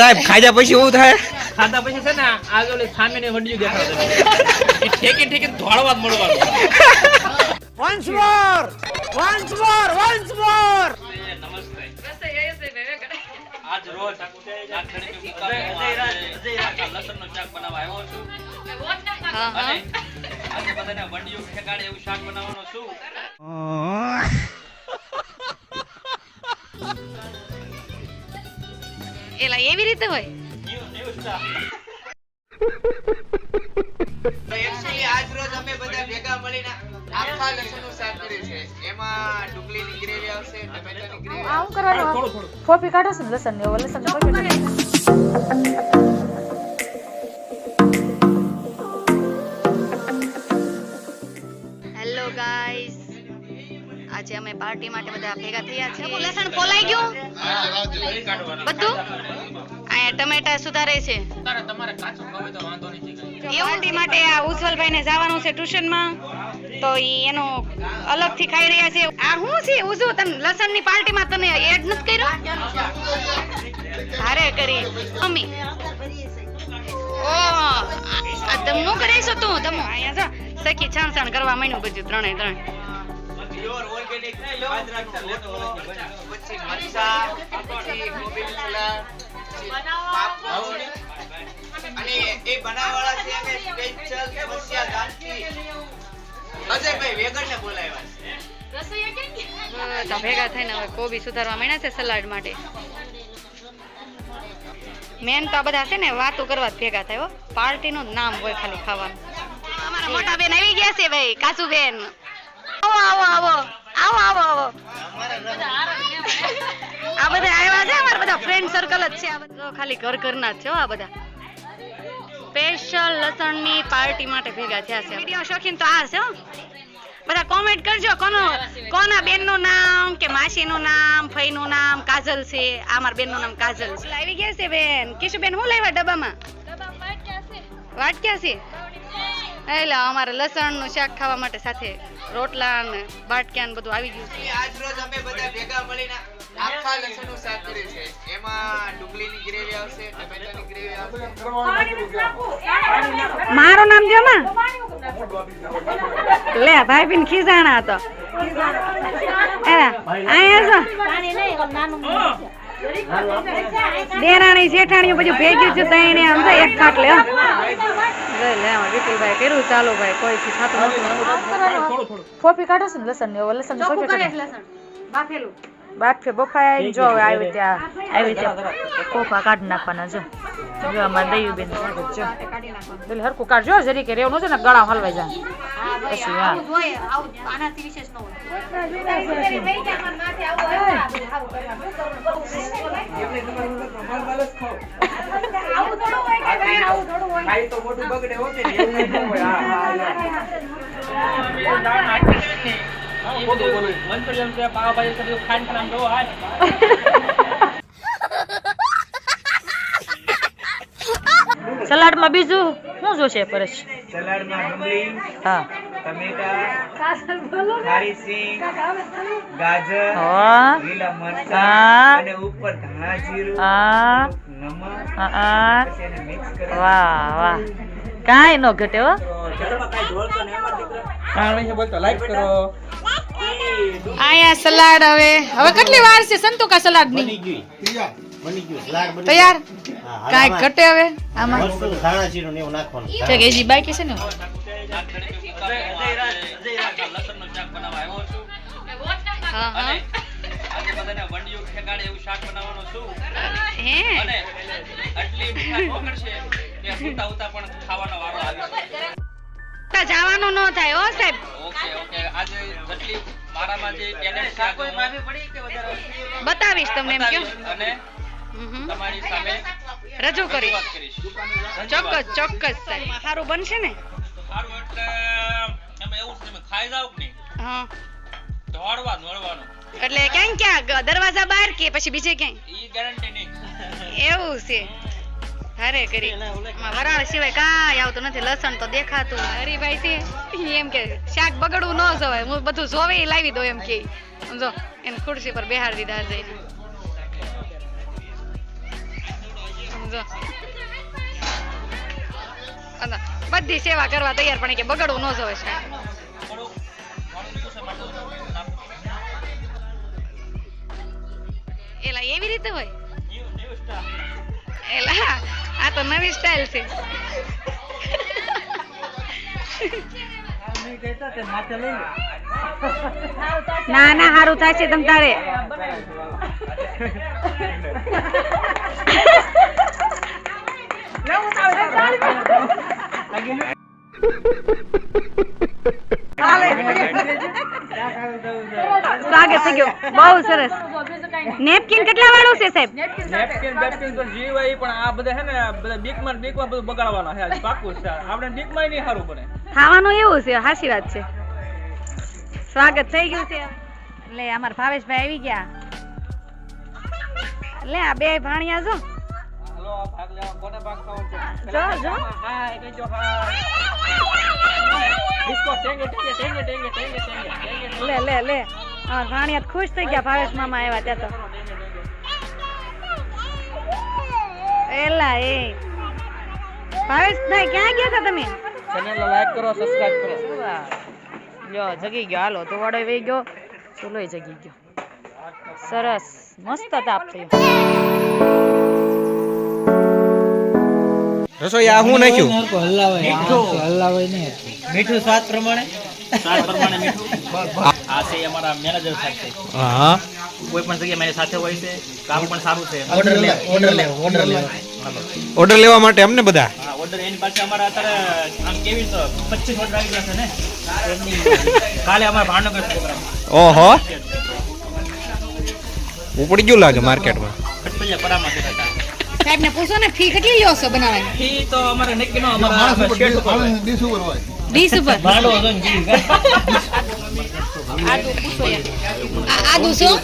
સાહેબ ખાધા પછી શું થાય? ખાધા પછી છે ને આ ઓલી સામે ને વડિયું દેખાડે એ ઠેકે ઠેકે ધોળવા જ મળવાનું. આજ રોજ આ ખડીની દુકાનમાં આજે લસણનું શાક બનાવવા આવ્યો છું. અને આજે બધાને વડિયું ઠેકાડે એવું શાક બનાવવાનો છું. એલા એવી રીતે હોય આજ રોજ અમે બધા ભેગા મળીને આખા લસણનું શાક કર્યું છે એમાં ડુંગળીની ગ્રેવી આવશે ટમેટાની ગ્રેવી આમ કરવાનું થોડું થોડું ફોપી કાઢો છો લસણ ને લસણ ફોપી હેલો ગાઈસ આજે અમે પાર્ટી માટે બધા ભેગા થયા છીએ. લસણ ફોલાઈ ગયું? બધું? ટમેટા સુધારે છે તારે તમારે કાચું ખાવું તો વાંધો નથી પાર્ટી માટે આ ઉજ્જવલભાઈ ને જવાનું છે ટ્યુશનમાં તો ઈ એનો અલગથી ખાઈ રહ્યા છે આ શું છે ઉજુ તમે લસણની પાર્ટી માં તમે એડ નથી કર્યો હારે કરી મમ્મી ઓ આ તમનું કરીશું તું તમો અહીંયા જો સખી છાણછાણ છાણ કરવા માંડ્યું બધું ત્રણે ત્રણ પ્યોર ઓર્ગેનિક બાજરાનો લોટો પછી મરચા પછી કોબીનું સલાડ અને એ બનાવવાળા છે અમે સ્પેશિયલ સમસ્યા ગામથી અજયભાઈ વેગડને બોલાવ્યા છે. બધા ભેગા થઈને હવે કોબી સુધારવા માંડ્યા છે સલાડ માટે. મેન તો આ બધા છે ને વાતો કરવા ભેગા થાય પાર્ટીનું પાર્ટી નું નામ હોય ખાલી ખાવાનું. અમારા મોટા બેન આવી ગયા છે ભાઈ કાસુ બેન આવો આવો. આવો આવો આવો. આવો આ બધા આવ્યા છે, અમારા બધા ફ્રેન્ડ સર્કલ જ છે. આ બધા ખાલી ઘર ઘરના જ છે આ બધા. સ્પેશિયલ લસણની પાર્ટી માટે ભેગા થયા છે. વીડિયો શોખીન તો આ છે બધા કોમેન્ટ કરજો, કોનો કોના બેનનું નામ કે માસીનું નામ, ફઈનું નામ, કાજલ છે. આ મારા બેનનું નામ કાજલ છે. આવી ગયા છે બેન. કિશુ બેન શું લાવ્યા ડબ્બામાં? વાટક્યા છે? એટલે અમારે લસણનું શાક ખાવા માટે સાથે રોટલા ને બાટક્યા ને બધું આવી ગયું છે. આજ રોજ અમે બધા ભેગા મળીને આખા લસણનું શાક કર્યું છે. એમાં ડુંગળીની ગ્રેવી આવશે ટમેટાની ગ્રેવી આવશે. મારું નામ જો માં. લે ભાઈ બિન ખીજાણા હતો. દેરાણી જેઠાણીઓ બધું ભેગ્યું છે ત્યાં ને આમ તો એક. જોઈ લે વિપુલભાઈ કર્યું ચાલુ ભાઈ કોઈ થી થતું નથી. થોડું થોડું. ફોપી કાઢો છો લસણ. ને બાફેલું. બાફે બફાય જો હવે આવી ત્યાં આવી ત્યાં કોફા કાઢી નાખવાના જો. જો અમારે દયું બેન જો એટલે કાઢ કાઢજો જરી કે રેવું છે ને ગળા હલવાઈ જાય. પછી હા. ખાઈ તો મોટું બગડે હોતે ને એવું હોય હા હા. મંચુરિયન છે પાવભાજી છે બધું ખાઈને ખાઈને આમ જોવો સલાડમાં બીજું શું જોશે પરેશ? સલાડમાં ડુંગળી હા. ટમેટા ખારી સિંગ ગાજર લીલા મરચા અને ઉપર ધાણા જીરું હા. નમક હા, હા. પછી એને મિક્સ કરી. વાહ વાહ. કાંઈ ન ઘટે હો. અહીંયા સલાડ હવે. હવે કેટલી વાર છે સંતુકા સલાડની તૈયાર? કાંઈ ઘટે હવે આમાં? છે કે બાકી છે ને? હા હા. અને આજે બધાને વડિયું ઠેકાડે એવું શાક બનાવવાનો છું. હે? અને આટલી મીઠાશ પકડશે કે ઉતા ઉતા પણ ખાવાનો વારો આવી છે. જવાનું ન થાય ઓ સાહેબ. Okay okay. આજે જેટલી મારામાં જે ટેલેન્ટ છે આજે હું બતાવીશ તમને એમ કેમ અને તમારી સામે રજૂ કરીશ. ચોક્કસ ચોક્કસ સાહેબ. સારું બનશે ને? સારું એટલે એમાં એવું છે તમે ખાઈ જાવ કે નહીં? હા. દોડવા દોડવાનું એટલે ક્યાં ક્યાં દરવાજા બહાર કે પછી બીજે ક્યાંય? ઈ ગેરંટી નહીં. એવું છે. અરે કરી. વરાળ સિવાય કાંઈ આવતું નથી. લસણ તો દેખાતું. હરીભાઈ છે એમ કે શાક બગડવું ન જવાય. હું બધું જોવે લાવી દઉં એમ કે. સમજો એને ખુરશી પર બેહાર દીધા જો. બધી સેવા કરવા તૈયાર, પણ કે બગડવું ન જવાય શાક. એલા એવી રીતે હોય? એલા આ તો નવી સ્ટાઇલ છે ના ના સારું થશે તમ તારે સ્વાગત થઈ ગયો બહુ સરસ નેપકિન કેટલા વાળું છે સાહેબ? નેપકિન બેપકિન તો જીવાય પણ આ બધા છે ને બધા બીકમાં બીકમાં બધું બગાડવાના છે. પાકું છે. આપણે બીકમાં નહીં સારું બને. ખાવાનું એવું છે હાચી વાત છે. સ્વાગત થઈ ગયું છે. લે અમાર ભાવેશભાઈ આવી ગયા. લે આ બે ભાણિયા જો. હાલો આ ભાગ લેવા. કોને ભાગ જો જો. હા એ કહેજો હા. ડિસ્કો ટેંગે ટેંગે ટેંગે ટેંગે ટેંગે ટેંગે ટેંગે. લે લે લે. ભાણિયા ખુશ થઈ ગયા ભાવેશ મામા આવ્યા ત્યાં તો. એલા એ. ભાવેશભાઈ ક્યાં ગયા હતા તમે? ચેનલ લાઈક કરો સબસ્ક્રાઇબ કરો. જો જગી ગયો. હાલો તો વડે વહી ગયો. ચૂલોય જગી ગયો. સરસ. મસ્ત તાપ થયો. રસોઈ આ હું નાખ્યું? મીઠું. સ્વાદ પ્રમાણે સ્વાદ પ્રમાણે? મીઠું આ છે અમારા મેનેજર સાથે હા. કોઈ પણ જગ્યાએ મારી સાથે હોય છે કામ પણ સારું છે. ઓર્ડર લે ઓર્ડર લે ઓર્ડર લે ઓર્ડર લેવા. માટે અમને બધા? હા ઓર્ડર એની પાસે અમારા અત્યારે આમ કેવી તો 25 ઓર્ડર આવી ગયા છે ને? કાલે અમારા ભાવનગર પ્રોગ્રામ ઓહો. ઉપડી ગયું લાગે માર્કેટમાં. સાહેબ ને પૂછો ને ફી કેટલી લ્યો છો બનાવવાની? ફી તો અમારે નક્કી નો અમારા શેઠ ઉપર હોય. ડીશ ઉપર ભાડો હતો ને જી. આદુ પૂછો યાર. આ- આદુ શું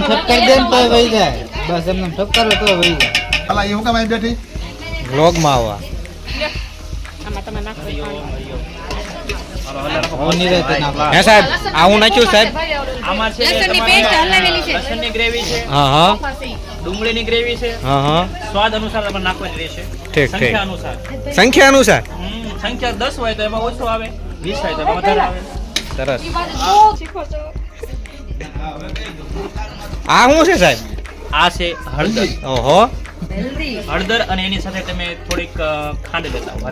ઠપકર દે ને તોય વહી જાય. બસ એમનેમ ઠપકર તો વહી જાય. અલા એવું હું આવી બેઠી? વ્લોગમાં આવવા. આમાં તમે નાખો હું નિરાતે નાખું. હે સાહેબ આ હું નાખ્યું સાહેબ? આમાં છે લસણની ગ્રેવી છે. હા હા. ડુંગળીની ગ્રેવી છે. હા હા. સ્વાદ અનુસાર તમારે નાખવાની રહેશે. ઠીક. સંખ્યા અનુસાર. સંખ્યા અનુસાર? સંખ્યા દસ હોય તો એમાં ઓછું આવે વીસ હોય તો એમાં વધારે આવે. સરસ. આ શું છે સાહેબ? આ છે હળદર. ઓહો. હળદર અને એની સાથે તમે થોડીક ખાંડ લેતા હો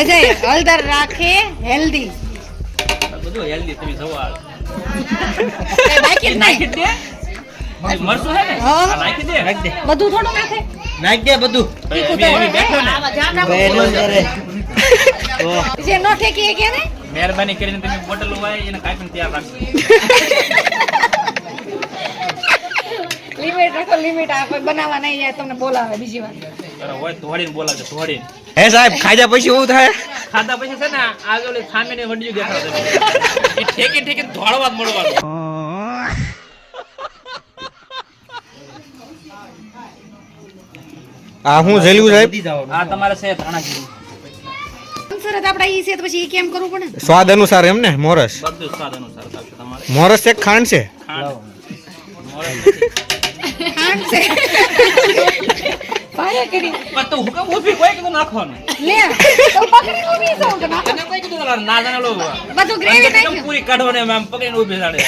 અજય હળદર રાખે હેલ્ધી. બધું હેલ્ધી તમે જવા નાખી દે. મરસું હે ને. નાખી દે? બધું થોડું નાખે. નાખ દે બધું. બેઠો ને. જે નો ઠેકી કે ને મહેરબાની કરીને તમે બોટલ ઉવાય એને કાઈ પણ તૈયાર રાખજો. લિમિટ રાખો લિમિટ આ કોઈ બનાવવા નહીં જાય તમને બોલાવે બીજી વાર. બરાબર, હોય તો ધોળીને બોલાવજો ધોળીને. હે સાહેબ ખાધા પછી શું થાય? ખાધા પછી છે ને આગળ ઓલી સામેની વડિયું દેખાડો એ ઠેકી ઠેકી ધોળવા જ મળવાનું. આ હું જેલ્યું સાહેબ? આ તમારે છે ધાણા જીરું સરત આપડા ઈ છે તો પછી ઈ કેમ કરવું પડે? સ્વાદ અનુસાર એમ ને મોરસ? બધું સ્વાદ અનુસાર તમારે. મોરસ એક ખાંડ છે. ખાંડ. છે. પાયા કરી. પણ તો હુકમ ઊભી કોઈ કીધું નાખવાનું. લે તો પકડી ઊભી છો કે ના તને કોઈ કીધું ના જાણે લો બધું ગ્રેવી નાખી પૂરી કાઢવાની એમ આમ પકડીને ઊભી જાડે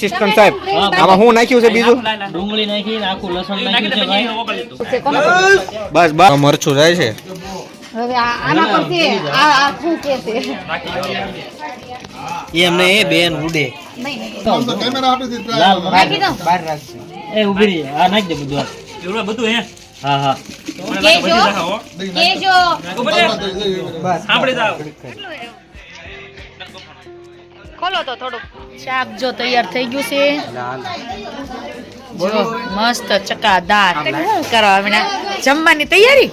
સિસ્ટમ સાહેબ આમાં હું નાખ્યું છે બીજું? ડુંગળી નાખી આખું લસણ નાખ્યું છે ભાઈ. બસ બસ. મરચું જાય છે. હવે આના પરથી આ આ શું કે છે? એમને એ બેન ઉડે. નહીં નહીં. તો કેમેરા હાટુથી try કરો. દો બહાર રાખશે એ ઊભી રહી આ નાખી દે બધું એવું બધું હે? હા હા. કેજો. કેજો. સાંભળી જાવ ખોલો તો થોડું શાક જો તૈયાર થઈ ગયું છે. મસ્ત ચકાદાર. શું કરવા વિના જમવાની તૈયારી?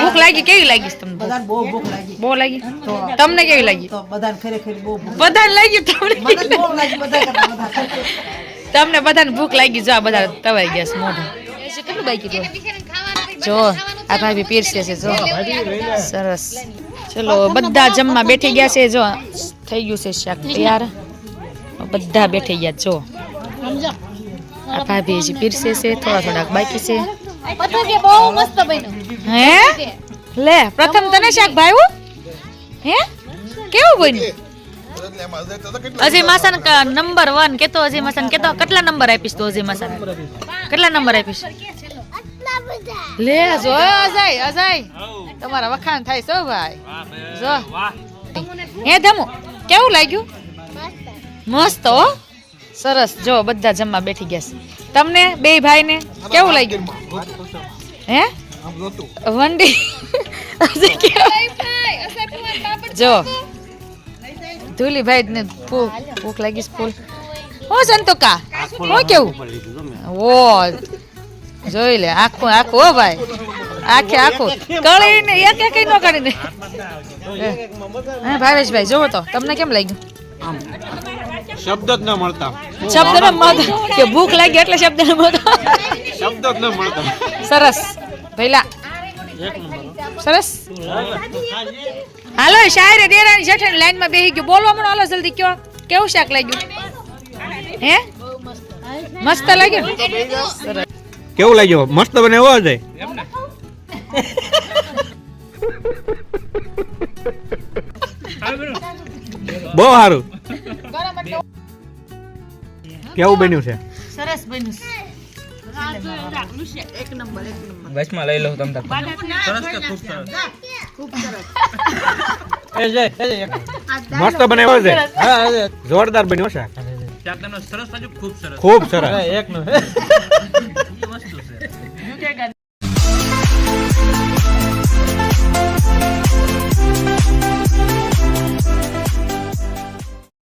ભૂખ લાગી? કેવી લાગી છે તમને બહુ ભૂખ લાગી. બહુ લાગી? તમને કેવી લાગી? બધાને લાગી. તમને? તમને બધાને ભૂખ લાગી જો આ બધા તવાઈ ગયા છે મોઢું. કેટલું બાકી તો જો આ ભાભી પીરસે છે જો. સરસ. ચલો બધા જમવા બેઠી ગયા છે જો. થઈ ગયું છે શાક તૈયાર. બધા બેઠી ગયા જો. આ ભાભી હજી પીરસે છે થોડા થોડાક બાકી છે. બહુ મસ્ત બન્યું. હે? લે પ્રથમ તને શાક ભાવ્યું? હે? કેવું બન્યું? એટલે હજી તો કેટલું અજય માસન નંબર વન કેતો અજય માસન કેતો. કેટલા નંબર આપીશ તો અજય માસન? કેટલા નંબર આપીશ? લે જો અજય અજય. તમારા વખાણ થાય છો ભાઈ. જો. હે ધમુ કેવું લાગ્યું? મસ્ત હો. સરસ. જો, બધા જમવા બેઠી ગયા છે. તમને બે ભાઈને કેવું લાગ્યું? હે? વંડી. જો. ધૂલીભાઈ ને ભૂખ લાગી ફૂલ હું, સંતોકા. હું, કેવું? ઓ જોઈ લે, આખું આખું હો ભાઈ. આખે આખું. કળી ને એક એક નો કાઢી ને ભાવેશભાઈ, જોવો તો. તમને કેમ લાગ્યું? શબ્દ જ ન મળતા. શબ્દ ન મળતા. કે ભૂખ લાગી એટલે શબ્દ ન મળતા. શબ્દ જ ન મળતા. સરસ. ભઈલા સરસ. હાલો શાયરે દેરાની જેઠાણી લાઈનમાં બેહી ગયો. બોલવા મને હાલો જલ્દી કયો. કેવું શાક લાગ્યું? હે? મસ્ત લાગ્યું સરસ કેવું લાગ્યું? મસ્ત બને એવો જાય બહુ સારું. કેવું બન્યું છે? સરસ બન્યું વચમાં લઈ લઉં તમ તાર સરસ કે ખૂબ સરસ? એ જય મસ્ત બનાવ્યો છે. હા જોરદાર બન્યો છે. તમને સરસ ખૂબ સરસ. ખૂબ સરસ. એક નો